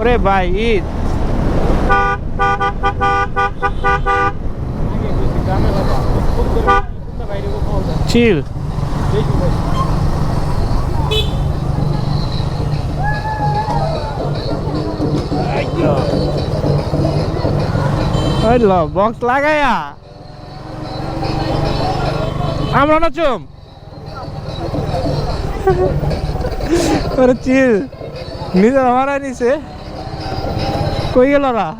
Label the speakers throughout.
Speaker 1: ওরে ভাই ঈদ। চিল বক্স লাগাইয়া আমরা না চুম চিল নিজে আমার নিছে। কই গেল না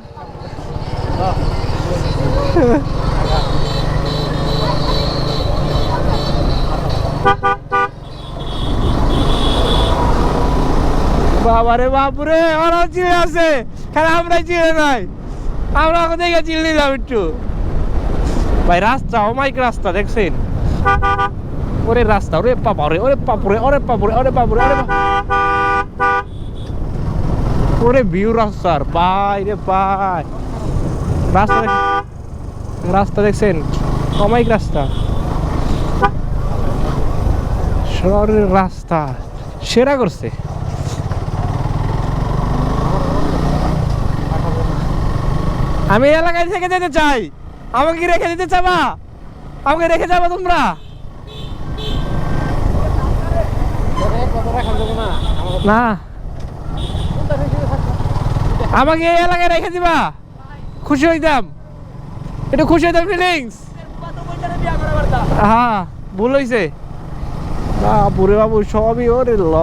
Speaker 1: বাবারে বাপুরে ওরাও চিড়ে আছে। খালি আমরাই চিড়ে নাই। আমরা এখন দেখে চিল নিলাম একটু। ভাই, রাস্তা অমাইক রাস্তা, দেখছেন? ওরে রাস্তা, ওরে পাপারে ওরে পাপুরে ওরে পাপুরে ওরে পাপুরে ওরে বা- ওরে ভিউ রাস্তার ভাই রে রাস্তা রাস্তা দেখছেন? অমাইক রাস্তা। শহরের রাস্তা। সেরা করছে। আমি এলাকায় থেকে যেতে চাই। আমাকে রেখে দিতে চাবা? আমাকে রেখে যাবা তোমরা? না। আমাকে এই এলাকায় রেখে দিবা। খুশি হইতাম। একটু খুশি হইতাম ফিলিংস হ্যাঁ ভুল হয়েছে বাবু, সবই ওরে ল।